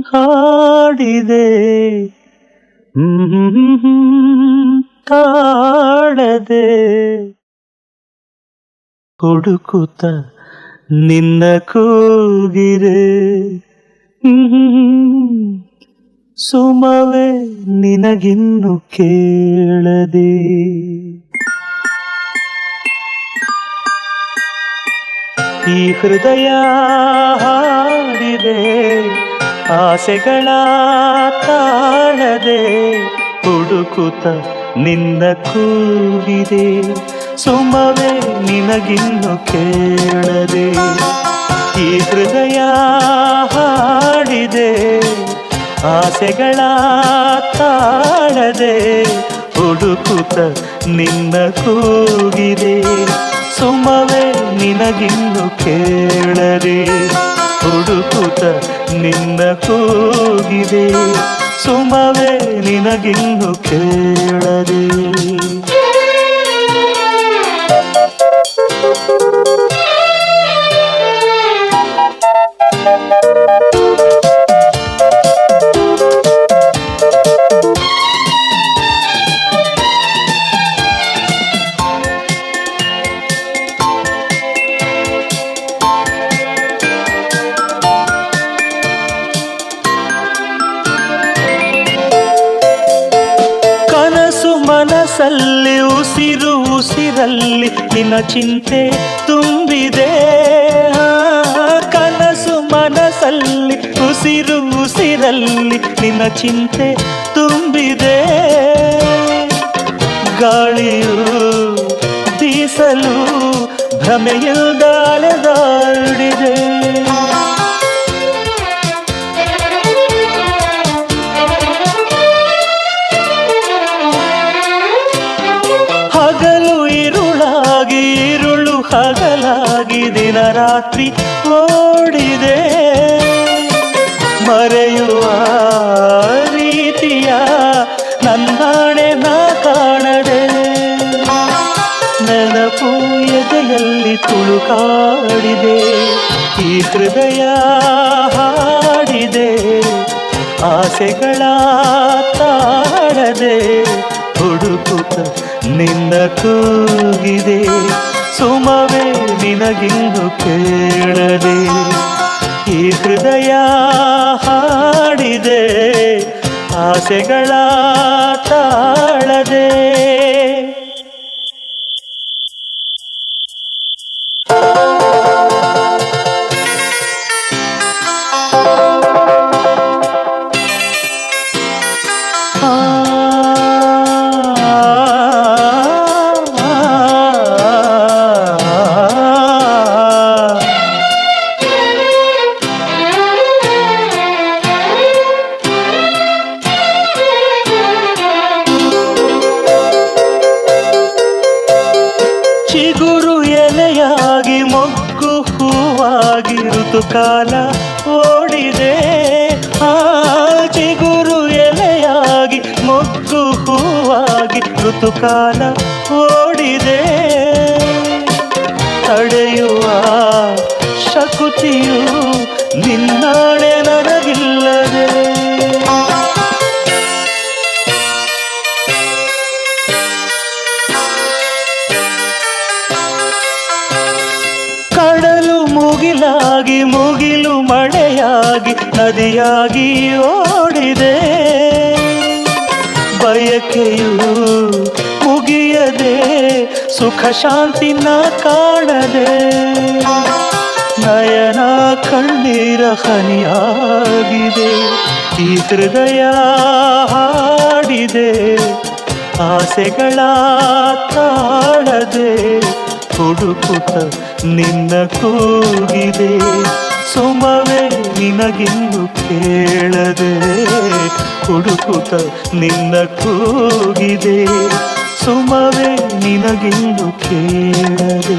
ಹಾಡಿದೆ. ಕಾಡದೆ ಹುಡುಕುತ್ತ ನಿನ್ನ ಕೂಗಿರೆ. ಸುಮವೇ ನಿನಗಿನ್ನು ಕೇಳದೆ. ಈ ಹೃದಯ ಹಾಡಿದೆ. ಆಸೆಗಳ ತಾಳದೆ ಹುಡುಕುತ್ತ ನಿನ್ನ ಕೂಗಿದೆ. ಸುಮವೇ ನಿನಗಿನ್ನು ಕೇಳದೆ ಈ ಹೃದಯ ಹಾಡಿದೆ. ಆಸೆಗಳ ತಾಳದೆ ಹುಡುಕುತ್ತ ನಿನ್ನ ಕೂಗಿದೆ. ನಿನಗಿನ್ನು ಕೇಳದೆ ಹುಡುಕುತ ನಿನ್ನ ಕೂಗಿದೆ. ಸುಮವೇ ನಿನಗಿನ್ನು ಕೇಳದೆ ಮನಸ್ಸಲ್ಲಿ ಉಸಿರು ಉಸಿರಲ್ಲಿ ನಿನ್ನ ಚಿಂತೆ ತುಂಬಿದೆ. ಕನಸು ಮನಸ್ಸಲ್ಲಿ ಉಸಿರು ಉಸಿರಲ್ಲಿ ನಿನ್ನ ಚಿಂತೆ ತುಂಬಿದೆ. ಗಾಳಿಯು ಬೀಸಲು ಭ್ರಮೆಯಿಲ್ದ ದಿನ ರಾತ್ರಿ ಓಡಿದೆ ಮರೆಯುವ ರೀತಿಯ ನನ್ನಾಣೆ ನಾ ಕಾಣದೆ. ನೆನಪು ಎದೆಯಲ್ಲಿ ತುಳುಕಾಡಿದೆ. ಈ ಹೃದಯ ಹಾಡಿದೆ. ಆಸೆಗಳ ತಾಡದೆ ಹುಡುಕುತ್ತ ನಿನ್ನ ಕೂಗಿದೆ. ಸುಮವೇ ನಿನಗಿಂದು ಕೇಳದೆ ಈ ಹೃದಯ ಹಾಡಿದೆ ಆಸೆಗಳ ತಾಳದೆ. ಚಿಗುರು ಎಲೆಯಾಗಿ ಮೊಗ್ಗು ಹೂವಾಗಿ ಋತುಕಾಲ ಓಡಿದೆ. ಆ ಚಿಗುರು ಎಲೆಯಾಗಿ ಮೊಗ್ಗು ಹೂವಾಗಿ ಋತುಕಾಲ ಓಡಿದೆ. ತಡೆಯುವ ಶಕುತಿಯು ನಿನ್ನಾಳೆ ನನಗಿಲ್ಲದೆ ಮುಗಿಲು ಮಳೆಯಾಗಿ, ನದಿಯಾಗಿ ಓಡಿದೆ. ಬಯಕೆಯು ಮುಗಿಯದೆ, ಸುಖ ಶಾಂತಿನ ಕಾಣದೆ. ನಯನ ಕಣ್ಣೀರ ಹನಿಯಾಗಿದೆ, ಈ ಹೃದಯ ಹಾಡಿದೆ. ಆಸೆಗಳ ತಾಳದೆ, ಹುಡುಕುತ್ತ ನಿನ್ನ ಕೂಗಿದೆ. ಸುಮವೇ ನಿನಗಿನ್ನು ಕೇಳದೆ ಹುಡುಕುತ್ತ ನಿನ್ನ ಕೂಗಿದೆ. ಸುಮವೇ ನಿನಗಿನ್ನು ಕೇಳದೆ